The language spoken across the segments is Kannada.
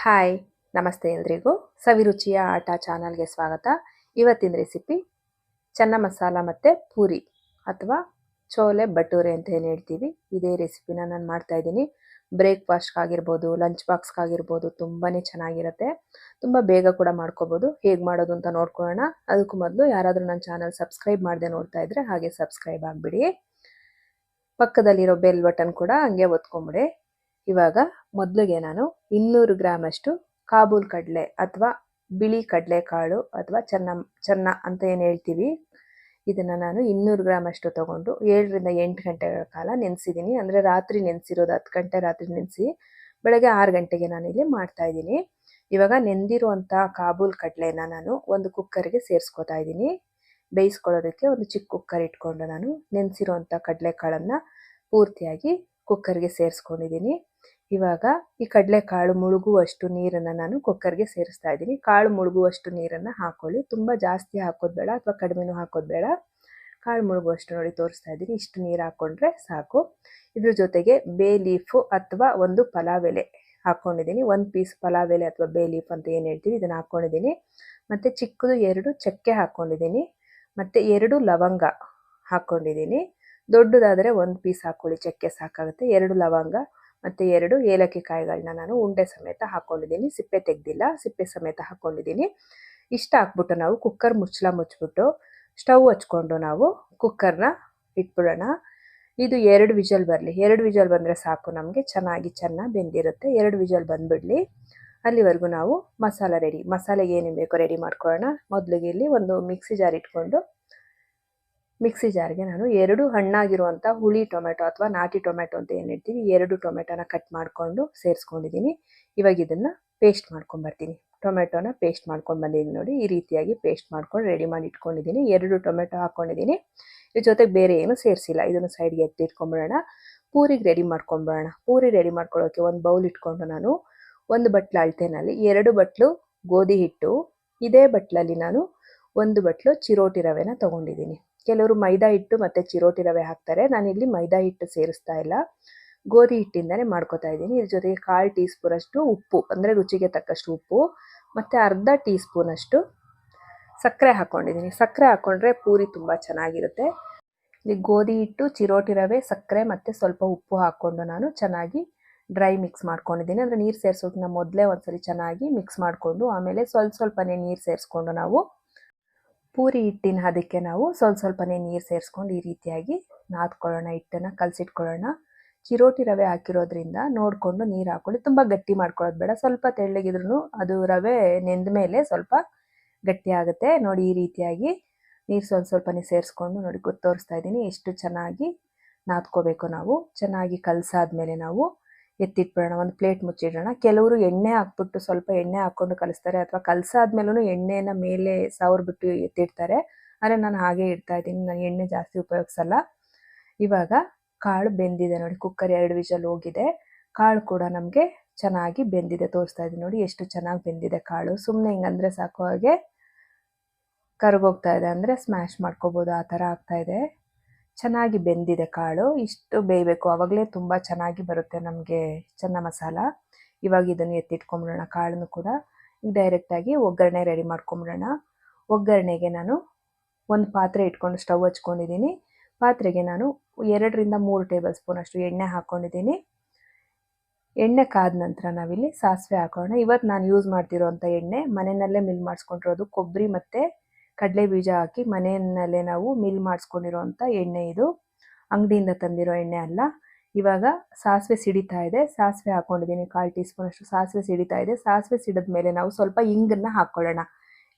ಹಾಯ್, ನಮಸ್ತೆ ಎಲ್ರಿಗೂ. ಸವಿರುಚಿಯ ಆಟ ಚಾನಲ್ಗೆ ಸ್ವಾಗತ. ಇವತ್ತಿನ ರೆಸಿಪಿ ಚೆನ್ನ ಮಸಾಲ ಮತ್ತು ಪೂರಿ ಅಥವಾ ಚೋಲೆ ಭಟೂರೆ ಅಂತ ಏನು ಹೇಳ್ತೀವಿ. ಇದೇ ರೆಸಿಪಿನ ನಾನು ಮಾಡ್ತಾ ಇದ್ದೀನಿ. ಬ್ರೇಕ್ಫಾಸ್ಟ್ಗಾಗಿರ್ಬೋದು ಲಂಚ್ ಬಾಕ್ಸ್ಗಾಗಿರ್ಬೋದು ತುಂಬಾ ಚೆನ್ನಾಗಿರುತ್ತೆ. ತುಂಬ ಬೇಗ ಕೂಡ ಮಾಡ್ಕೋಬೋದು. ಹೇಗೆ ಮಾಡೋದು ಅಂತ ನೋಡ್ಕೊಳ್ಳೋಣ. ಅದಕ್ಕೂ ಮೊದಲು ಯಾರಾದರೂ ನನ್ನ ಚಾನಲ್ ಸಬ್ಸ್ಕ್ರೈಬ್ ಮಾಡದೆ ನೋಡ್ತಾ ಇದ್ರೆ ಹಾಗೆ ಸಬ್ಸ್ಕ್ರೈಬ್ ಆಗಿಬಿಡಿ. ಪಕ್ಕದಲ್ಲಿರೋ ಬೆಲ್ ಬಟನ್ ಕೂಡ ಹಂಗೆ ಒತ್ಕೊಂಬಿಡಿ. ಇವಾಗ ಮೊದಲಿಗೆ ನಾನು ಇನ್ನೂರು ಗ್ರಾಮ್ ಅಷ್ಟು ಕಾಬೂಲ್ ಕಡಲೆ ಅಥವಾ ಬಿಳಿ ಕಡಲೆಕಾಳು ಅಥವಾ ಚನ್ನ, ಚೆನ್ನ ಅಂತ ಏನು ಹೇಳ್ತೀವಿ? ಇದನ್ನು ನಾನು ಇನ್ನೂರು ಗ್ರಾಮ್ ಅಷ್ಟು ತೊಗೊಂಡು ಏಳರಿಂದ ಎಂಟು ಗಂಟೆಗಳ ಕಾಲ ನೆನೆಸಿದ್ದೀನಿ ಅಂದರೆ ರಾತ್ರಿ ನೆನೆಸಿರೋದು ಹತ್ತು ಗಂಟೆ ರಾತ್ರಿ ನೆನೆಸಿ ಬೆಳಗ್ಗೆ ಆರು ಗಂಟೆಗೆ ನಾನು ಇಲ್ಲಿ ಮಾಡ್ತಾ ಇದ್ದೀನಿ. ಇವಾಗ ನೆಂದಿರುವಂಥ ಕಾಬೂಲ್ ಕಡಲೆನ ನಾನು ಒಂದು ಕುಕ್ಕರ್ಗೆ ಸೇರಿಸ್ಕೊತಾ ಇದ್ದೀನಿ. ಬೇಯಿಸ್ಕೊಳ್ಳೋದಕ್ಕೆ ಒಂದು ಚಿಕ್ಕ ಕುಕ್ಕರ್ ಇಟ್ಕೊಂಡು ನಾನು ನೆನೆಸಿರುವಂಥ ಕಡಲೆಕಾಳನ್ನು ಪೂರ್ತಿಯಾಗಿ ಕುಕ್ಕರ್ಗೆ ಸೇರಿಸ್ಕೊಂಡಿದ್ದೀನಿ. ಇವಾಗ ಈ ಕಡಲೆಕಾಳು ಮುಳುಗುವಷ್ಟು ನೀರನ್ನು ನಾನು ಕುಕ್ಕರ್ಗೆ ಸೇರಿಸ್ತಾ ಇದ್ದೀನಿ. ಕಾಳು ಮುಳುಗುವಷ್ಟು ನೀರನ್ನು ಹಾಕೊಳ್ಳಿ. ತುಂಬ ಜಾಸ್ತಿ ಹಾಕೋದು ಬೇಡ ಅಥವಾ ಕಡಿಮೆನೂ ಹಾಕೋದು ಬೇಡ. ಕಾಳು ಮುಳುಗುವಷ್ಟು ನೋಡಿ ತೋರಿಸ್ತಾ ಇದ್ದೀನಿ. ಇಷ್ಟು ನೀರು ಹಾಕ್ಕೊಂಡ್ರೆ ಸಾಕು. ಇದ್ರ ಜೊತೆಗೆ ಬೇ ಲೀಫು ಅಥವಾ ಒಂದು ಪಲಾವ್ ಎಲೆ ಹಾಕ್ಕೊಂಡಿದ್ದೀನಿ ಒಂದು ಪೀಸ್ ಪಲಾವ್ ಎಲೆ ಅಥವಾ ಬೇ ಲೀಫ್ ಅಂತ ಏನು ಹೇಳ್ತೀವಿ ಇದನ್ನು ಹಾಕ್ಕೊಂಡಿದ್ದೀನಿ ಮತ್ತು ಚಿಕ್ಕದು ಎರಡು ಚಕ್ಕೆ ಹಾಕ್ಕೊಂಡಿದ್ದೀನಿ ಮತ್ತು ಎರಡು ಲವಂಗ ಹಾಕ್ಕೊಂಡಿದ್ದೀನಿ ದೊಡ್ಡದಾದರೆ ಒಂದು ಪೀಸ್ ಹಾಕ್ಕೊಳ್ಳಿ ಚಕ್ಕೆ ಸಾಕಾಗುತ್ತೆ. ಎರಡು ಲವಂಗ ಮತ್ತು ಎರಡು ಏಲಕ್ಕಿ ಕಾಯಿಗಳನ್ನ ನಾನು ಉಂಡೆ ಸಮೇತ ಹಾಕ್ಕೊಂಡಿದ್ದೀನಿ ಸಿಪ್ಪೆ ತೆಗೆದಿಲ್ಲ, ಸಿಪ್ಪೆ ಸಮೇತ ಹಾಕ್ಕೊಂಡಿದ್ದೀನಿ ಇಷ್ಟ ಹಾಕ್ಬಿಟ್ಟು ನಾವು ಕುಕ್ಕರ್ ಮುಚ್ಚಳ ಮುಚ್ಚಿಬಿಟ್ಟು ಸ್ಟವ್ ಹಚ್ಕೊಂಡು ನಾವು ಕುಕ್ಕರ್ನ ಇಟ್ಬಿಡೋಣ. ಇದು ಎರಡು ವಿಜಲ್ ಬರಲಿ. ಎರಡು ವಿಜಲ್ ಬಂದರೆ ಸಾಕು ನಮಗೆ, ಚೆನ್ನಾಗಿ ಚೆನ್ನಾಗಿ ಬೆಂದಿರುತ್ತೆ. ಎರಡು ವಿಜಲ್ ಬಂದುಬಿಡಲಿ. ಅಲ್ಲಿವರೆಗೂ ನಾವು ಮಸಾಲೆ ರೆಡಿ. ಮಸಾಲೆಗೆ ಏನೇನು ಬೇಕೋ ರೆಡಿ ಮಾಡ್ಕೊಳ್ಳೋಣ. ಮೊದಲಿಗೆ ಇಲ್ಲಿ ಒಂದು ಮಿಕ್ಸಿ ಜಾರ್ ಇಟ್ಕೊಂಡು ಮಿಕ್ಸಿ ಜಾರ್ಗೆ ನಾನು ಎರಡು ಹಣ್ಣಾಗಿರುವಂಥ ಹುಳಿ ಟೊಮೆಟೊ ಅಥವಾ ನಾಟಿ ಟೊಮೆಟೊ ಅಂತ ಏನು ಹೇಳ್ತೀವಿ ಎರಡು ಟೊಮೆಟೊನ ಕಟ್ ಮಾಡಿಕೊಂಡು ಸೇರಿಸ್ಕೊಂಡಿದ್ದೀನಿ ಇವಾಗ ಇದನ್ನು ಪೇಸ್ಟ್ ಮಾಡ್ಕೊಂಬರ್ತೀನಿ ಟೊಮೆಟೊನ ಪೇಸ್ಟ್ ಮಾಡ್ಕೊಂಡು ಬಂದಿದ್ದೀನಿ ನೋಡಿ, ಈ ರೀತಿಯಾಗಿ ಪೇಸ್ಟ್ ಮಾಡ್ಕೊಂಡು ರೆಡಿ ಮಾಡಿ ಇಟ್ಕೊಂಡಿದ್ದೀನಿ ಎರಡು ಟೊಮೆಟೊ ಹಾಕ್ಕೊಂಡಿದ್ದೀನಿ ಇದ್ರ ಜೊತೆಗೆ ಬೇರೆ ಏನು ಸೇರಿಸಿಲ್ಲ. ಇದನ್ನು ಸೈಡ್ಗೆ ಎತ್ತಿ ಪೂರಿಗೆ ರೆಡಿ ಮಾಡ್ಕೊಂಬಿಡೋಣ ಪೂರಿ ರೆಡಿ ಮಾಡ್ಕೊಳ್ಳೋಕ್ಕೆ ಒಂದು ಬೌಲ್ ಇಟ್ಕೊಂಡು ನಾನು ಒಂದು ಬಟ್ಲು ಅಳತೆನಲ್ಲಿ ಎರಡು ಬಟ್ಲು ಗೋಧಿ ಹಿಟ್ಟು. ಇದೇ ಬಟ್ಲಲ್ಲಿ ನಾನು ಒಂದು ಬಟ್ಲು ಚಿರೋಟಿ ರವೆನ ತೊಗೊಂಡಿದ್ದೀನಿ. ಕೆಲವರು ಮೈದಾ ಹಿಟ್ಟು ಮತ್ತು ಚಿರೋಟಿ ರವೆ ಹಾಕ್ತಾರೆ. ನಾನಿಲ್ಲಿ ಮೈದಾ ಹಿಟ್ಟು ಸೇರಿಸ್ತಾ ಇಲ್ಲ. ಗೋಧಿ ಹಿಟ್ಟಿಂದಲೇ ಮಾಡ್ಕೋತಾ ಇದ್ದೀನಿ. ಇದ್ರ ಜೊತೆಗೆ ಕಾಲು ಟೀ ಸ್ಪೂನಷ್ಟು ಉಪ್ಪು, ಅಂದರೆ ರುಚಿಗೆ ತಕ್ಕಷ್ಟು ಉಪ್ಪು, ಮತ್ತು ಅರ್ಧ ಟೀ ಸ್ಪೂನಷ್ಟು ಸಕ್ಕರೆ ಹಾಕ್ಕೊಂಡಿದ್ದೀನಿ ಸಕ್ಕರೆ ಹಾಕ್ಕೊಂಡ್ರೆ ಪೂರಿ ತುಂಬ ಚೆನ್ನಾಗಿರುತ್ತೆ. ಇಲ್ಲಿ ಗೋಧಿ ಹಿಟ್ಟು, ಚಿರೋಟಿ ರವೆ, ಸಕ್ಕರೆ ಮತ್ತು ಸ್ವಲ್ಪ ಉಪ್ಪು ಹಾಕ್ಕೊಂಡು ನಾನು ಚೆನ್ನಾಗಿ ಡ್ರೈ ಮಿಕ್ಸ್ ಮಾಡ್ಕೊಂಡಿದ್ದೀನಿ. ಅಂದರೆ ನೀರು ಸೇರಿಸೋದನ್ನ ಮೊದಲೇ ಒಂದ್ಸರಿ ಚೆನ್ನಾಗಿ ಮಿಕ್ಸ್ ಮಾಡಿಕೊಂಡು ಆಮೇಲೆ ಸ್ವಲ್ಪ ಸ್ವಲ್ಪನೇ ನೀರು ಸೇರಿಸ್ಕೊಂಡು ನಾವು ಪೂರಿ ಹಿಟ್ಟಿನ ಅದಕ್ಕೆ ನಾವು ಸ್ವಲ್ಪ ಸ್ವಲ್ಪನೇ ನೀರು ಸೇರಿಸ್ಕೊಂಡು ಈ ರೀತಿಯಾಗಿ ನಾದ್ಕೊಳ್ಳೋಣ, ಹಿಟ್ಟನ್ನು ಕಲಸಿಟ್ಕೊಳ್ಳೋಣ. ಚಿರೋಟಿ ರವೆ ಹಾಕಿರೋದ್ರಿಂದ ನೋಡಿಕೊಂಡು ನೀರು ಹಾಕ್ಕೊಳ್ಳಿ. ತುಂಬ ಗಟ್ಟಿ ಮಾಡ್ಕೊಳ್ಳೋದು ಬೇಡ. ಸ್ವಲ್ಪ ತೆಳ್ಳಗಿದ್ರೂ ಅದು ರವೆ ನೆಂದ ಮೇಲೆ ಸ್ವಲ್ಪ ಗಟ್ಟಿ ಆಗುತ್ತೆ. ನೋಡಿ ಈ ರೀತಿಯಾಗಿ ನೀರು ಸ್ವಲ್ಪ ಸ್ವಲ್ಪನೇ ಸೇರಿಸ್ಕೊಂಡು ನೋಡಿ ಗೊತ್ತೋರಿಸ್ತಾ ಇದ್ದೀನಿ. ಎಷ್ಟು ಚೆನ್ನಾಗಿ ನಾದ್ಕೋಬೇಕು ನಾವು. ಚೆನ್ನಾಗಿ ಕಲಸಾದ್ಮೇಲೆ ನಾವು ಎತ್ತಿಟ್ಬಿಡೋಣ, ಒಂದು ಪ್ಲೇಟ್ ಮುಚ್ಚಿಡೋಣ. ಕೆಲವರು ಎಣ್ಣೆ ಹಾಕ್ಬಿಟ್ಟು ಸ್ವಲ್ಪ ಎಣ್ಣೆ ಹಾಕ್ಕೊಂಡು ಕಲಿಸ್ತಾರೆ ಅಥವಾ ಕಲಸಾದ್ಮೇಲೂ ಎಣ್ಣೆನ ಮೇಲೆ ಸಾವಿರ್ಬಿಟ್ಟು ಎತ್ತಿಡ್ತಾರೆ. ಆದರೆ ನಾನು ಹಾಗೆ ಇಡ್ತಾ ಇದ್ದೀನಿ, ನಾನು ಎಣ್ಣೆ ಜಾಸ್ತಿ ಉಪಯೋಗಿಸಲ್ಲ. ಇವಾಗ ಕಾಳು ಬೆಂದಿದೆ ನೋಡಿ, ಕುಕ್ಕರ್ ಎರಡು ವಿಷಲ್ ಹೋಗಿದೆ. ಕಾಳು ಕೂಡ ನಮಗೆ ಚೆನ್ನಾಗಿ ಬೆಂದಿದೆ, ತೋರಿಸ್ತಾ ಇದ್ದೀನಿ ನೋಡಿ ಎಷ್ಟು ಚೆನ್ನಾಗಿ ಬೆಂದಿದೆ ಕಾಳು. ಸುಮ್ಮನೆ ಹಿಂಗಂದ್ರೆ ಸಾಕು ಹಾಗೆ ಕರ್ಗೋಗ್ತಾ ಇದೆ, ಅಂದರೆ ಸ್ಮ್ಯಾಶ್ ಮಾಡ್ಕೋಬೋದು, ಆ ಥರ ಆಗ್ತಾಯಿದೆ ಚೆನ್ನಾಗಿ ಬೆಂದಿದೆ ಕಾಳು. ಇಷ್ಟು ಬೇಯಬೇಕು. ಆವಾಗಲೇ ತುಂಬ ಚೆನ್ನಾಗಿ ಬರುತ್ತೆ ನಮಗೆ ಚೆನ್ನ ಮಸಾಲ. ಇವಾಗ ಇದನ್ನು ಎತ್ತಿಟ್ಕೊಂಬಿಡೋಣ, ಕಾಳನ್ನು ಕೂಡ. ಡೈರೆಕ್ಟಾಗಿ ಒಗ್ಗರಣೆ ರೆಡಿ ಮಾಡ್ಕೊಂಬಿಡೋಣ. ಒಗ್ಗರಣೆಗೆ ನಾನು ಒಂದು ಪಾತ್ರೆ ಇಟ್ಕೊಂಡು ಸ್ಟವ್ ಹಚ್ಕೊಂಡಿದ್ದೀನಿ ಪಾತ್ರೆಗೆ ನಾನು ಎರಡರಿಂದ ಮೂರು ಟೇಬಲ್ ಸ್ಪೂನ್ ಅಷ್ಟು ಎಣ್ಣೆ ಹಾಕ್ಕೊಂಡಿದ್ದೀನಿ ಎಣ್ಣೆ ಕಾದ ನಂತರ ನಾವಿಲ್ಲಿ ಸಾಸಿವೆ ಹಾಕೋಣ. ಇವತ್ತು ನಾನು ಯೂಸ್ ಮಾಡ್ತಿರೋವಂಥ ಎಣ್ಣೆ ಮನೆಯಲ್ಲೇ ಮಿಲ್ ಮಾಡಿಸ್ಕೊಂಡಿರೋದು ಕೊಬ್ಬರಿ ಮತ್ತು ಕಡಲೆ ಬೀಜ ಹಾಕಿ ಮನೆಯಲ್ಲೇ ನಾವು ಮಿಲ್ ಮಾಡಿಸ್ಕೊಂಡಿರೋಂಥ ಎಣ್ಣೆ ಇದು. ಅಂಗಡಿಯಿಂದ ತಂದಿರೋ ಎಣ್ಣೆ ಅಲ್ಲ. ಇವಾಗ ಸಾಸಿವೆ ಸಿಡಿತಾ ಇದೆ. ಸಾಸಿವೆ ಹಾಕ್ಕೊಂಡಿದ್ದೀನಿ ಕಾಲು ಟೀ ಸ್ಪೂನ್ ಅಷ್ಟು ಸಾಸಿವೆ ಸಿಡಿತಾ ಇದೆ. ಸಾಸಿವೆ ಸಿಡಿದ ಮೇಲೆ ನಾವು ಸ್ವಲ್ಪ ಇಂಗನ್ನು ಹಾಕ್ಕೊಳ್ಳೋಣ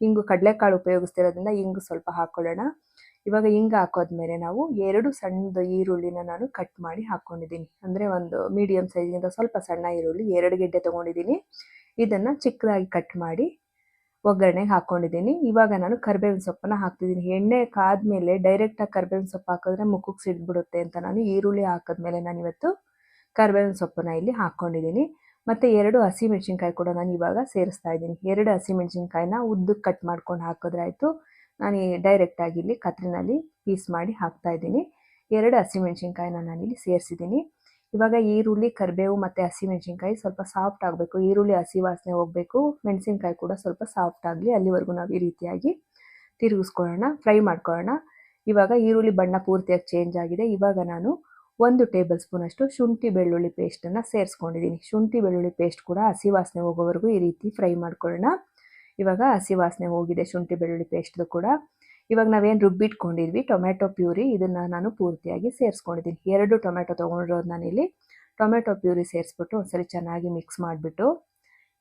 ಇಂಗು ಕಡಲೆಕಾಳು ಉಪಯೋಗಿಸ್ತಿರೋದ್ರಿಂದ ಇಂಗು ಸ್ವಲ್ಪ ಹಾಕ್ಕೊಳ್ಳೋಣ ಇವಾಗ ಹಿಂಗೆ ಹಾಕೋದ್ಮೇಲೆ ನಾವು ಎರಡು ಸಣ್ಣದು ಈರುಳ್ಳಿನ ನಾನು ಕಟ್ ಮಾಡಿ ಹಾಕ್ಕೊಂಡಿದ್ದೀನಿ ಅಂದರೆ ಒಂದು ಮೀಡಿಯಮ್ ಸೈಜಿಂದ ಸ್ವಲ್ಪ ಸಣ್ಣ ಈರುಳ್ಳಿ ಎರಡು ಗೆಡ್ಡೆ ತೊಗೊಂಡಿದ್ದೀನಿ. ಇದನ್ನು ಚಿಕ್ಕದಾಗಿ ಕಟ್ ಮಾಡಿ ಒಗ್ಗರಣೆಗೆ ಹಾಕ್ಕೊಂಡಿದ್ದೀನಿ ಇವಾಗ ನಾನು ಕರ್ಬೇವಿನ ಸೊಪ್ಪನ್ನು ಹಾಕ್ತಿದ್ದೀನಿ. ಎಣ್ಣೆ ಕಾದ್ಮೇಲೆ ಡೈರೆಕ್ಟಾಗಿ ಕರ್ಬೇವಿನ ಸೊಪ್ಪು ಹಾಕಿದ್ರೆ ಮುಖಕ್ಕೆ ಸಿಡ್ಬಿಡುತ್ತೆ ಅಂತ ನಾನು ಈರುಳ್ಳಿ ಹಾಕಿದ್ಮೇಲೆ ನಾನು ಇವತ್ತು ಕರಿಬೇವಿನ ಸೊಪ್ಪನ್ನ ಇಲ್ಲಿ ಹಾಕ್ಕೊಂಡಿದ್ದೀನಿ ಮತ್ತು ಎರಡು ಹಸಿಮೆಣ್ಸಿನ್ಕಾಯಿ ಕೂಡ ನಾನು ಇವಾಗ ಸೇರಿಸ್ತಾ ಇದ್ದೀನಿ. ಎರಡು ಹಸಿಮೆಣ್ಸಿನ್ಕಾಯಿನ ಉದ್ದಕ್ಕೆ ಕಟ್ ಮಾಡ್ಕೊಂಡು ಹಾಕಿದ್ರೆ ಆಯಿತು. ನಾನು ಡೈರೆಕ್ಟಾಗಿ ಇಲ್ಲಿ ಕತ್ರಿನಲ್ಲಿ ಪೀಸ್ ಮಾಡಿ ಹಾಕ್ತಾ ಇದ್ದೀನಿ. ಎರಡು ನಾನು ಇಲ್ಲಿ ಸೇರಿಸಿದ್ದೀನಿ. ಇವಾಗ ಈರುಳ್ಳಿ, ಕರಿಬೇವು ಮತ್ತು ಹಸಿಮೆಣಸಿನ್ಕಾಯಿ ಸ್ವಲ್ಪ ಸಾಫ್ಟ್ ಆಗಬೇಕು. ಈರುಳ್ಳಿ, ಹಸಿ ವಾಸನೆ ಹೋಗಬೇಕು. ಮೆಣಸಿನ್ಕಾಯಿ ಕೂಡ ಸ್ವಲ್ಪ ಸಾಫ್ಟ್ ಆಗಲಿ, ಅಲ್ಲಿವರೆಗೂ ನಾವು ಈ ರೀತಿಯಾಗಿ ತಿರುಗಿಸ್ಕೊಳ್ಳೋಣ ಫ್ರೈ ಮಾಡ್ಕೊಳ್ಳೋಣ. ಇವಾಗ ಈರುಳ್ಳಿ ಬಣ್ಣ ಪೂರ್ತಿಯಾಗಿ ಚೇಂಜ್ ಆಗಿದೆ. ಇವಾಗ ನಾನು ಒಂದು ಟೇಬಲ್ ಸ್ಪೂನಷ್ಟು ಶುಂಠಿ ಬೆಳ್ಳುಳ್ಳಿ ಪೇಸ್ಟನ್ನು ಸೇರಿಸ್ಕೊಂಡಿದ್ದೀನಿ. ಶುಂಠಿ ಬೆಳ್ಳುಳ್ಳಿ ಪೇಸ್ಟ್ ಕೂಡ ಹಸಿ ವಾಸನೆ ಹೋಗೋವರೆಗೂ ಈ ರೀತಿ ಫ್ರೈ ಮಾಡ್ಕೊಳ್ಳೋಣ. ಇವಾಗ ಹಸಿ ವಾಸನೆ ಹೋಗಿದೆ ಶುಂಠಿ ಬೆಳ್ಳುಳ್ಳಿ ಪೇಸ್ಟ್ದು ಕೂಡ. ಇವಾಗ ನಾವೇನು ರುಬ್ಬಿಟ್ಕೊಂಡಿದ್ವಿ ಟೊಮೆಟೊ ಪ್ಯೂರಿ ಇದನ್ನು ನಾನು ಪೂರ್ತಿಯಾಗಿ ಸೇರಿಸ್ಕೊಂಡಿದ್ದೀನಿ. ಎರಡು ಟೊಮೆಟೊ ತೊಗೊಂಡಿರೋದು ನಾನಿಲ್ಲಿ. ಟೊಮೆಟೊ ಪ್ಯೂರಿ ಸೇರಿಸ್ಬಿಟ್ಟು ಒಂದ್ಸರಿ ಚೆನ್ನಾಗಿ ಮಿಕ್ಸ್ ಮಾಡಿಬಿಟ್ಟು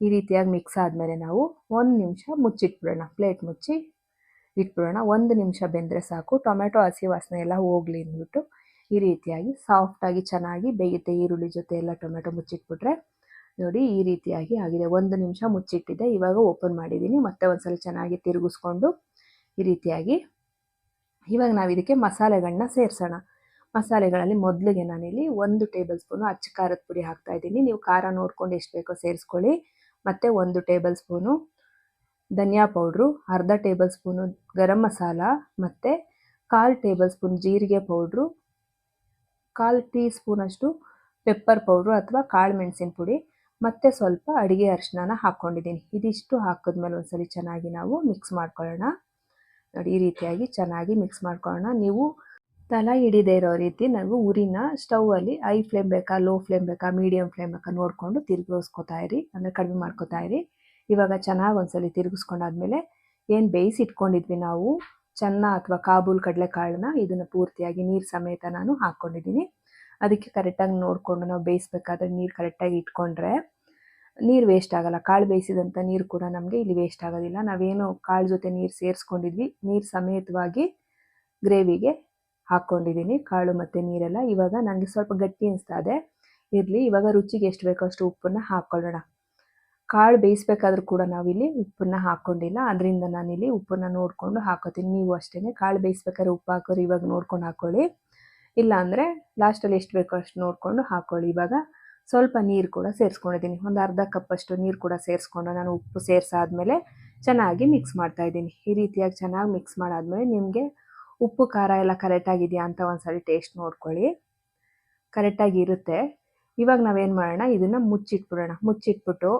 ಈ ರೀತಿಯಾಗಿ ಮಿಕ್ಸ್ ಆದಮೇಲೆ ನಾವು ಒಂದು ನಿಮಿಷ ಮುಚ್ಚಿಟ್ಬಿಡೋಣ. ಪ್ಲೇಟ್ ಮುಚ್ಚಿ ಇಟ್ಬಿಡೋಣ. ಒಂದು ನಿಮಿಷ ಬೆಂದರೆ ಸಾಕು. ಟೊಮೆಟೊ ಹಸಿ ವಾಸನೆ ಎಲ್ಲ ಹೋಗಲಿ ಅಂದ್ಬಿಟ್ಟು ಈ ರೀತಿಯಾಗಿ ಸಾಫ್ಟಾಗಿ ಚೆನ್ನಾಗಿ ಬೇಯುತ್ತೆ ಈರುಳ್ಳಿ ಜೊತೆ ಎಲ್ಲ ಟೊಮೆಟೊ ಮುಚ್ಚಿಟ್ಬಿಟ್ರೆ. ನೋಡಿ ಈ ರೀತಿಯಾಗಿ ಆಗಿದೆ. ಒಂದು ನಿಮಿಷ ಮುಚ್ಚಿಟ್ಟಿದೆ. ಇವಾಗ ಓಪನ್ ಮಾಡಿದ್ದೀನಿ. ಮತ್ತೆ ಒಂದ್ಸಲ ಚೆನ್ನಾಗಿ ತಿರುಗಿಸ್ಕೊಂಡು ಈ ರೀತಿಯಾಗಿ ಇವಾಗ ನಾವು ಇದಕ್ಕೆ ಮಸಾಲೆಗಳನ್ನ ಸೇರಿಸೋಣ. ಮಸಾಲೆಗಳಲ್ಲಿ ಮೊದಲಿಗೆ ನಾನಿಲ್ಲಿ ಒಂದು ಟೇಬಲ್ ಸ್ಪೂನು ಅಚ್ಚ ಖಾರದ ಪುಡಿ ಹಾಕ್ತಾ ಇದ್ದೀನಿ. ನೀವು ಖಾರ ನೋಡ್ಕೊಂಡು ಎಷ್ಟು ಬೇಕೋ ಸೇರಿಸ್ಕೊಳ್ಳಿ. ಮತ್ತು ಒಂದು ಟೇಬಲ್ ಸ್ಪೂನು ಧನಿಯಾ ಪೌಡ್ರು, ಅರ್ಧ ಟೇಬಲ್ ಸ್ಪೂನು ಗರಂ ಮಸಾಲ, ಮತ್ತು ಕಾಲು ಟೇಬಲ್ ಸ್ಪೂನ್ ಜೀರಿಗೆ ಪೌಡ್ರು, ಕಾಲು ಟೀ ಸ್ಪೂನಷ್ಟು ಪೆಪ್ಪರ್ ಪೌಡ್ರು ಅಥವಾ ಕಾಳು ಮೆಣಸಿನ ಪುಡಿ, ಮತ್ತು ಸ್ವಲ್ಪ ಅಡುಗೆ ಅರಿಶಿನ ಹಾಕ್ಕೊಂಡಿದ್ದೀನಿ. ಇದಿಷ್ಟು ಹಾಕಿದ್ಮೇಲೆ ಒಂದ್ಸಲಿ ಚೆನ್ನಾಗಿ ನಾವು ಮಿಕ್ಸ್ ಮಾಡ್ಕೊಳ್ಳೋಣ. ನೋಡಿ, ಈ ರೀತಿಯಾಗಿ ಚೆನ್ನಾಗಿ ಮಿಕ್ಸ್ ಮಾಡ್ಕೊಳ್ಳೋಣ. ನೀವು ತಲ ಹಿಡಿದೇ ಇರೋ ರೀತಿ ನಾವು ಉರಿನ ಸ್ಟೌವಲ್ಲಿ ಐ ಫ್ಲೇಮ್ ಬೇಕಾ ಲೋ ಫ್ಲೇಮ್ ಬೇಕಾ ಮೀಡಿಯಮ್ ಫ್ಲೇಮ್ ಬೇಕಾ ನೋಡಿಕೊಂಡು ತಿರುಗಿಸ್ಕೊತಾ ಇರಿ, ಅಂದರೆ ಕಡಿಮೆ ಮಾಡ್ಕೊತಾ ಇರಿ. ಇವಾಗ ಚೆನ್ನಾಗಿ ಒಂದ್ಸಲಿ ತಿರುಗಿಸ್ಕೊಂಡಾದ್ಮೇಲೆ ಏನು ಬೇಯಿಸಿ ಇಟ್ಕೊಂಡಿದ್ವಿ ನಾವು, ಚೆನ್ನ ಅಥವಾ ಕಾಬೂಲ್ ಕಡಲೆಕಾಳನ್ನ ಇದನ್ನು ಪೂರ್ತಿಯಾಗಿ ನೀರು ಸಮೇತ ನಾನು ಹಾಕ್ಕೊಂಡಿದ್ದೀನಿ. ಅದಕ್ಕೆ ಕರೆಕ್ಟಾಗಿ ನೋಡಿಕೊಂಡು ನಾವು ಬೇಯಿಸ್ಬೇಕಾದ್ರೆ ನೀರು ಕರೆಕ್ಟಾಗಿ ಇಟ್ಕೊಂಡ್ರೆ ನೀರು ವೇಸ್ಟ್ ಆಗಲ್ಲ. ಕಾಳು ಬೇಯಿಸಿದಂಥ ನೀರು ಕೂಡ ನಮಗೆ ಇಲ್ಲಿ ವೇಸ್ಟ್ ಆಗೋದಿಲ್ಲ. ನಾವೇನು ಕಾಳು ಜೊತೆ ನೀರು ಸೇರಿಸ್ಕೊಂಡಿದ್ವಿ. ನೀರು ಸಮೇತವಾಗಿ ಗ್ರೇವಿಗೆ ಹಾಕ್ಕೊಂಡಿದ್ದೀನಿ ಕಾಳು ಮತ್ತು ನೀರೆಲ್ಲ. ಇವಾಗ ನನಗೆ ಸ್ವಲ್ಪ ಗಟ್ಟಿ ಅನಿಸ್ತಾ ಇದೆ ಇರಲಿ, ಇವಾಗ ರುಚಿಗೆ ಎಷ್ಟು ಬೇಕೋ ಅಷ್ಟು ಉಪ್ಪನ್ನು ಹಾಕ್ಕೊಳ್ಳೋಣ. ಕಾಳು ಬೇಯಿಸ್ಬೇಕಾದ್ರೂ ಕೂಡ ನಾವಿಲ್ಲಿ ಉಪ್ಪನ್ನು ಹಾಕ್ಕೊಂಡಿಲ್ಲ. ಅದರಿಂದ ನಾನಿಲ್ಲಿ ಉಪ್ಪನ್ನು ನೋಡಿಕೊಂಡು ಹಾಕೋತೀನಿ. ನೀವು ಅಷ್ಟೇ ಕಾಳು ಬೇಯಿಸ್ಬೇಕಾದ್ರೆ ಉಪ್ಪು ಹಾಕೋರು, ಇವಾಗ ನೋಡ್ಕೊಂಡು ಹಾಕ್ಕೊಳ್ಳಿ ಇಲ್ಲಾಂದರೆ ಲಾಸ್ಟಲ್ಲಿ ಎಷ್ಟು ಬೇಕೋ ಅಷ್ಟು ನೋಡಿಕೊಂಡು ಹಾಕ್ಕೊಳ್ಳಿ ಇವಾಗ ಸ್ವಲ್ಪ ನೀರು ಕೂಡ ಸೇರಿಸ್ಕೊಂಡಿದ್ದೀನಿ. ಒಂದು ಅರ್ಧ ಕಪ್ಪಷ್ಟು ನೀರು ಕೂಡ ಸೇರಿಸ್ಕೊಂಡು ನಾನು ಉಪ್ಪು ಸೇರಿಸಾದ್ಮೇಲೆ ಚೆನ್ನಾಗಿ ಮಿಕ್ಸ್ ಮಾಡ್ತಾ ಇದ್ದೀನಿ. ಈ ರೀತಿಯಾಗಿ ಚೆನ್ನಾಗಿ ಮಿಕ್ಸ್ ಮಾಡಾದ್ಮೇಲೆ ನಿಮಗೆ ಉಪ್ಪು, ಖಾರ ಎಲ್ಲ ಕರೆಕ್ಟಾಗಿದೆಯಾ ಅಂತ ಒಂದ್ಸರಿ ಟೇಸ್ಟ್ ನೋಡ್ಕೊಳ್ಳಿ. ಕರೆಕ್ಟಾಗಿ ಇರುತ್ತೆ. ಇವಾಗ ನಾವೇನು ಮಾಡೋಣ? ಇದನ್ನು ಮುಚ್ಚಿಟ್ಬಿಡೋಣ. ಮುಚ್ಚಿಟ್ಬಿಟ್ಟು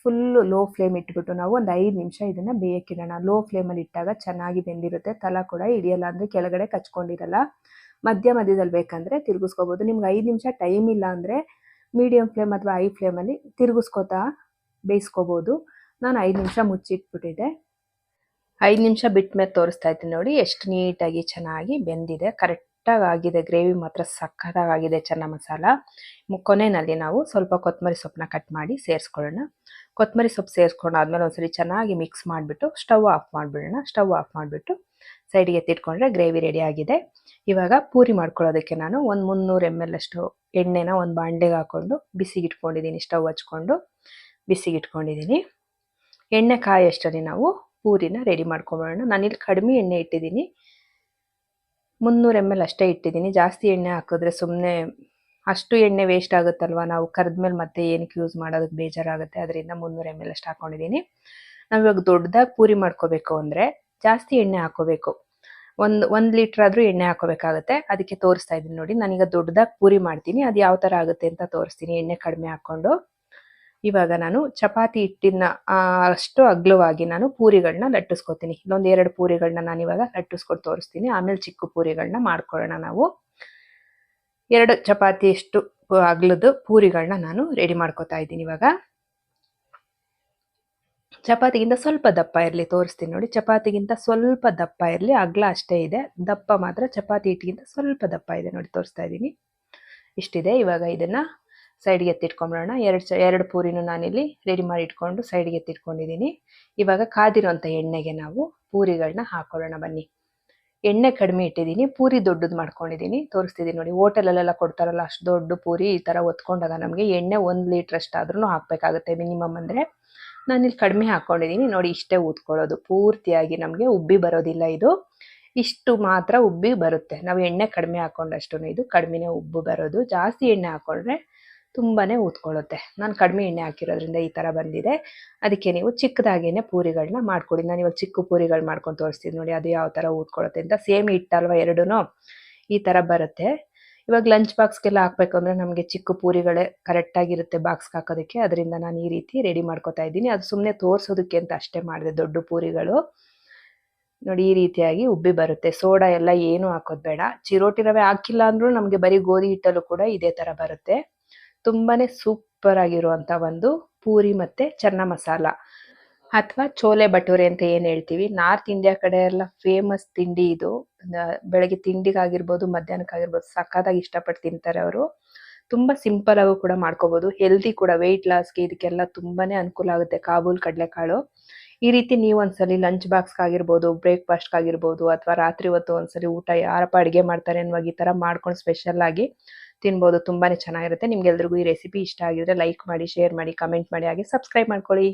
ಫುಲ್ಲು ಲೋ ಫ್ಲೇಮ್ ಇಟ್ಬಿಟ್ಟು ನಾವು ಒಂದು ಐದು ನಿಮಿಷ ಇದನ್ನು ಬೇಯಕ್ಕಿಡೋಣ. ಲೋ ಫ್ಲೇಮಲ್ಲಿ ಇಟ್ಟಾಗ ಚೆನ್ನಾಗಿ ಬೆಂದಿರುತ್ತೆ. ತಲ ಕೂಡ ಹಿಡಿಯಲ್ಲ ಅಂದರೆ ಕೆಳಗಡೆ ಕಚ್ಕೊಂಡಿರಲ್ಲ. ಮಧ್ಯ ಮಧ್ಯದಲ್ಲಿ ಬೇಕಂದರೆ ತಿರುಗಿಸ್ಕೋಬೋದು. ನಿಮ್ಗೆ ಐದು ನಿಮಿಷ ಟೈಮ್ ಇಲ್ಲ ಅಂದರೆ ಮೀಡಿಯಮ್ ಫ್ಲೇಮ್ ಅಥವಾ ಐ ಫ್ಲೇಮಲ್ಲಿ ತಿರುಗಿಸ್ಕೋತಾ ಬೇಯಿಸ್ಕೋಬೋದು. ನಾನು ಐದು ನಿಮಿಷ ಮುಚ್ಚಿಟ್ಬಿಟ್ಟಿದ್ದೆ. ಐದು ನಿಮಿಷ ಬಿಟ್ಟ ಮೇಲೆ ತೋರಿಸ್ತಾ ಇದ್ದೀನಿ ನೋಡಿ, ಎಷ್ಟು ನೀಟಾಗಿ ಚೆನ್ನಾಗಿ ಬೆಂದಿದೆ. ಕರೆಕ್ಟಾಗಿ ಆಗಿದೆ, ಗ್ರೇವಿ ಮಾತ್ರ ಸಖತ್ತಾಗಿದೆ ಚೆನ್ನ ಮಸಾಲ. ಕೊನೆಯಲ್ಲಿ ನಾವು ಸ್ವಲ್ಪ ಕೊತ್ತಂಬರಿ ಸೊಪ್ಪನ್ನ ಕಟ್ ಮಾಡಿ ಸೇರಿಸ್ಕೊಳ್ಳೋಣ. ಕೊತ್ತಂಬರಿ ಸೊಪ್ಪು ಸೇರಿಸ್ಕೊಂಡು ಆದಮೇಲೆ ಒಂದ್ಸರಿ ಚೆನ್ನಾಗಿ ಮಿಕ್ಸ್ ಮಾಡಿಬಿಟ್ಟು ಸ್ಟವ್ ಆಫ್ ಮಾಡಿಬಿಡೋಣ. ಸ್ಟವ್ ಆಫ್ ಮಾಡಿಬಿಟ್ಟು ಸೈಡ್ಗೆ ಎತ್ತಿಟ್ಕೊಂಡ್ರೆ ಗ್ರೇವಿ ರೆಡಿ ಆಗಿದೆ. ಇವಾಗ ಪೂರಿ ಮಾಡ್ಕೊಳ್ಳೋದಕ್ಕೆ ನಾನು ಒಂದು ಮುನ್ನೂರು ಎಂ ಎಲ್ ಅಷ್ಟು ಎಣ್ಣೆನ ಒಂದು ಬಾಂಡೆಗೆ ಹಾಕ್ಕೊಂಡು ಬಿಸಿಗೆ ಇಟ್ಕೊಂಡಿದ್ದೀನಿ. ಸ್ಟವ್ ಹಚ್ಕೊಂಡು ಬಿಸಿಗೆ ಇಟ್ಕೊಂಡಿದ್ದೀನಿ. ಎಣ್ಣೆ ಕಾಯಷ್ಟರಲ್ಲಿ ನಾವು ಪೂರಿನ ರೆಡಿ ಮಾಡ್ಕೊಂಬಿಡೋಣ ನಾನಿಲ್ಲಿ ಕಡಿಮೆ ಎಣ್ಣೆ ಇಟ್ಟಿದ್ದೀನಿ. ಮುನ್ನೂರು ಎಂ ಎಲ್ ಅಷ್ಟೇ ಇಟ್ಟಿದ್ದೀನಿ. ಜಾಸ್ತಿ ಎಣ್ಣೆ ಹಾಕಿದ್ರೆ ಸುಮ್ಮನೆ ಅಷ್ಟು ಎಣ್ಣೆ ವೇಸ್ಟ್ ಆಗುತ್ತಲ್ವ? ನಾವು ಕರೆದ್ಮೇಲೆ ಮತ್ತೆ ಏನಕ್ಕೆ ಯೂಸ್ ಮಾಡೋದಕ್ಕೆ ಬೇಜಾರಾಗುತ್ತೆ. ಅದರಿಂದ ಮುನ್ನೂರು ಎಂ ಎಲ್ ಅಷ್ಟು ಹಾಕೊಂಡಿದ್ದೀನಿ. ನಾವು ಇವಾಗ ದೊಡ್ಡದಾಗಿ ಪೂರಿ ಮಾಡ್ಕೋಬೇಕು ಅಂದರೆ ಜಾಸ್ತಿ ಎಣ್ಣೆ ಹಾಕೋಬೇಕು. ಒಂದು ಒಂದು ಲೀಟ್ರ್ ಆದರೂ ಎಣ್ಣೆ ಹಾಕೋಬೇಕಾಗುತ್ತೆ. ಅದಕ್ಕೆ ತೋರಿಸ್ತಾ ಇದ್ದೀನಿ ನೋಡಿ. ನನಗೆ ದೊಡ್ಡದಾಗಿ ಪೂರಿ ಮಾಡ್ತೀನಿ. ಅದು ಯಾವ ಥರ ಆಗುತ್ತೆ ಅಂತ ತೋರಿಸ್ತೀನಿ. ಎಣ್ಣೆ ಕಡಿಮೆ ಹಾಕ್ಕೊಂಡು. ಇವಾಗ ನಾನು ಚಪಾತಿ ಹಿಟ್ಟಿನ ಅಷ್ಟು ಅಗ್ಲವಾಗಿ ನಾನು ಪೂರಿಗಳನ್ನ ಲಟ್ಟಿಸ್ಕೊತೀನಿ. ಇಲ್ಲೊಂದು ಎರಡು ಪೂರಿಗಳನ್ನ ನಾನು ಇವಾಗ ಲಟ್ಟಿಸ್ಕೊಟ್ಟು ತೋರಿಸ್ತೀನಿ. ಆಮೇಲೆ ಚಿಕ್ಕ ಪೂರಿಗಳನ್ನ ಮಾಡ್ಕೊಳ್ಳೋಣ ನಾವು. ಎರಡು ಚಪಾತಿ ಅಷ್ಟು ಅಗ್ಲದ್ದು ಪೂರಿಗಳನ್ನ ನಾನು ರೆಡಿ ಮಾಡ್ಕೋತಾ ಇದ್ದೀನಿ ಇವಾಗ. ಚಪಾತಿಗಿಂತ ಸ್ವಲ್ಪ ದಪ್ಪ ಇರಲಿ, ತೋರಿಸ್ತೀನಿ ನೋಡಿ. ಚಪಾತಿಗಿಂತ ಸ್ವಲ್ಪ ದಪ್ಪ ಇರಲಿ, ಅಗ್ಲ ಅಷ್ಟೇ ಇದೆ. ದಪ್ಪ ಮಾತ್ರ ಚಪಾತಿ ಹಿಟ್ಟಿಗಿಂತ ಸ್ವಲ್ಪ ದಪ್ಪ ಇದೆ ನೋಡಿ, ತೋರಿಸ್ತಾ ಇದ್ದೀನಿ. ಇಷ್ಟಿದೆ. ಇವಾಗ ಇದನ್ನು ಸೈಡ್ಗೆ ಎತ್ತಿಟ್ಕೊಂಬಿಡೋಣ. ಎರಡು ಚ, ಎರಡು ಪೂರಿನೂ ನಾನಿಲ್ಲಿ ರೆಡಿ ಮಾಡಿ ಇಟ್ಕೊಂಡು ಸೈಡ್ಗೆ ಎತ್ತಿಟ್ಕೊಂಡಿದ್ದೀನಿ. ಇವಾಗ ಕಾದಿರೋಂಥ ಎಣ್ಣೆಗೆ ನಾವು ಪೂರಿಗಳನ್ನ ಹಾಕೊಳ್ಳೋಣ ಬನ್ನಿ. ಎಣ್ಣೆ ಕಡಿಮೆ ಇಟ್ಟಿದ್ದೀನಿ, ಪೂರಿ ದೊಡ್ಡದು ಮಾಡ್ಕೊಂಡಿದ್ದೀನಿ ತೋರಿಸ್ತಿದ್ದೀನಿ ನೋಡಿ, ಹೋಟೆಲಲ್ಲೆಲ್ಲ ಕೊಡ್ತಾರಲ್ಲ, ಅಷ್ಟು ದೊಡ್ಡ ಪೂರಿ ಈ ಥರ ಒತ್ಕೊಂಡಾಗ ನಮಗೆ ಎಣ್ಣೆ ಒಂದು ಲೀಟ್ರ್ ಅಷ್ಟಾದ್ರೂ ಹಾಕಬೇಕಾಗುತ್ತೆ ಮಿನಿಮಮ್ ಅಂದರೆ. ಇಲ್ಲಿ ಕಡಿಮೆ ಹಾಕ್ಕೊಂಡಿದ್ದೀನಿ ನೋಡಿ ಇಷ್ಟೇ ಊದ್ಕೊಳ್ಳೋದು ಪೂರ್ತಿಯಾಗಿ ನಮಗೆ ಉಬ್ಬಿ ಬರೋದಿಲ್ಲ ಇದು. ಇಷ್ಟು ಮಾತ್ರ ಉಬ್ಬಿ ಬರುತ್ತೆ. ನಾವು ಎಣ್ಣೆ ಕಡಿಮೆ ಹಾಕೊಂಡಷ್ಟು ಇದು ಕಡಿಮೆನೇ ಉಬ್ಬು ಬರೋದು. ಜಾಸ್ತಿ ಎಣ್ಣೆ ಹಾಕೊಂಡ್ರೆ ತುಂಬಾ ಊದ್ಕೊಳ್ಳುತ್ತೆ. ನಾನು ಕಡಿಮೆ ಎಣ್ಣೆ ಹಾಕಿರೋದ್ರಿಂದ ಈ ಥರ ಬಂದಿದೆ. ಅದಕ್ಕೆ ನೀವು ಚಿಕ್ಕದಾಗೇನೆ ಪೂರಿಗಳನ್ನ ಮಾಡ್ಕೊಡಿ. ನಾನು ಇವಾಗ ಚಿಕ್ಕ ಪೂರಿಗಳು ಮಾಡ್ಕೊಂಡು ತೋರಿಸ್ತೀನಿ ನೋಡಿ ಅದು ಯಾವ ಥರ ಊದ್ಕೊಳ್ಳುತ್ತೆ ಅಂತ. ಸೇಮ್ ಇಟ್ಟಲ್ವ ಎರಡೂ ಈ ಥರ ಬರುತ್ತೆ. ಇವಾಗ ಲಂಚ್ ಬಾಕ್ಸ್ಗೆಲ್ಲ ಹಾಕ್ಬೇಕು ಅಂದರೆ ನಮಗೆ ಚಿಕ್ಕ ಪೂರಿಗಳೇ ಕರೆಕ್ಟಾಗಿರುತ್ತೆ ಬಾಕ್ಸ್ಗೆ ಹಾಕೋದಕ್ಕೆ. ಅದರಿಂದ ನಾನು ಈ ರೀತಿ ರೆಡಿ ಮಾಡ್ಕೋತಾ ಇದ್ದೀನಿ. ಅದು ಸುಮ್ಮನೆ ತೋರಿಸೋದಕ್ಕೆ ಅಂತ ಅಷ್ಟೇ ಮಾಡಿದೆ ದೊಡ್ಡ ಪೂರಿಗಳು. ನೋಡಿ ಈ ರೀತಿಯಾಗಿ ಉಬ್ಬಿ ಬರುತ್ತೆ. ಸೋಡಾ ಎಲ್ಲ ಏನು ಹಾಕೋದು ಬೇಡ. ಚಿರೋಟಿ ರವೆ ಹಾಕಿಲ್ಲ ಅಂದ್ರೂ ನಮಗೆ ಬರೀ ಗೋಧಿ ಹಿಟ್ಟಲ್ಲೂ ಕೂಡ ಇದೇ ಥರ ಬರುತ್ತೆ. ತುಂಬಾನೇ ಸೂಪರ್ ಆಗಿರುವಂತ ಒಂದು ಪೂರಿ ಮತ್ತೆ ಚನ್ನ ಮಸಾಲ. ಅಥವಾ ಚೋಲೆ ಭಟೂರೆ ಅಂತ ಏನ್ ಹೇಳ್ತೀವಿ? ನಾರ್ತ್ ಇಂಡಿಯಾ ಕಡೆ ಎಲ್ಲ ಫೇಮಸ್ ತಿಂಡಿ ಇದು. ಬೆಳಗ್ಗೆ ತಿಂಡಿಗಾಗಿರ್ಬೋದು, ಮಧ್ಯಾಹ್ನಕ್ಕಾಗಿರ್ಬೋದು, ಸಖತ್ತಾಗಿ ಇಷ್ಟಪಟ್ಟು ತಿಂತಾರೆ ಅವರು. ತುಂಬಾ ಸಿಂಪಲ್ ಆಗು ಕೂಡ ಮಾಡ್ಕೋಬಹುದು ಹೆಲ್ದಿ ಕೂಡ ವೆಯ್ಟ್ ಲಾಸ್ಗೆ ಇದಕ್ಕೆಲ್ಲ ತುಂಬಾನೇ ಅನುಕೂಲ ಆಗುತ್ತೆ ಕಾಬೂಲ್, ಕಡಲೆಕಾಳು. ಈ ರೀತಿ ನೀವು ಒಂದ್ಸಲಿ ಲಂಚ್ ಬಾಕ್ಸ್ ಆಗಿರ್ಬೋದು ಬ್ರೇಕ್ಫಾಸ್ಟ್ ಆಗಿರ್ಬೋದು ಅಥವಾ ರಾತ್ರಿ ಹೊತ್ತು ಒಂದ್ಸಲಿ ಊಟ ಯಾರಪ್ಪ ಅಡಿಗೆ ಮಾಡ್ತಾರೆ ಅನ್ನುವಾಗ ಈ ತರ ಮಾಡ್ಕೊಂಡು ಸ್ಪೆಷಲ್ ಆಗಿ ತಿನ್ಬೋದು, ತುಂಬಾನೇ ಚೆನ್ನಾಗಿರುತ್ತೆ. ನಿಮ್ಗೆಲ್ರಿಗೂ ಈ ರೆಸಿಪಿ ಇಷ್ಟ ಆಗಿದ್ರೆ ಲೈಕ್ ಮಾಡಿ ಶೇರ್ ಮಾಡಿ ಕಮೆಂಟ್ ಮಾಡಿ, ಹಾಗೆ ಸಬ್ಸ್ಕ್ರೈಬ್ ಮಾಡ್ಕೊಳ್ಳಿ.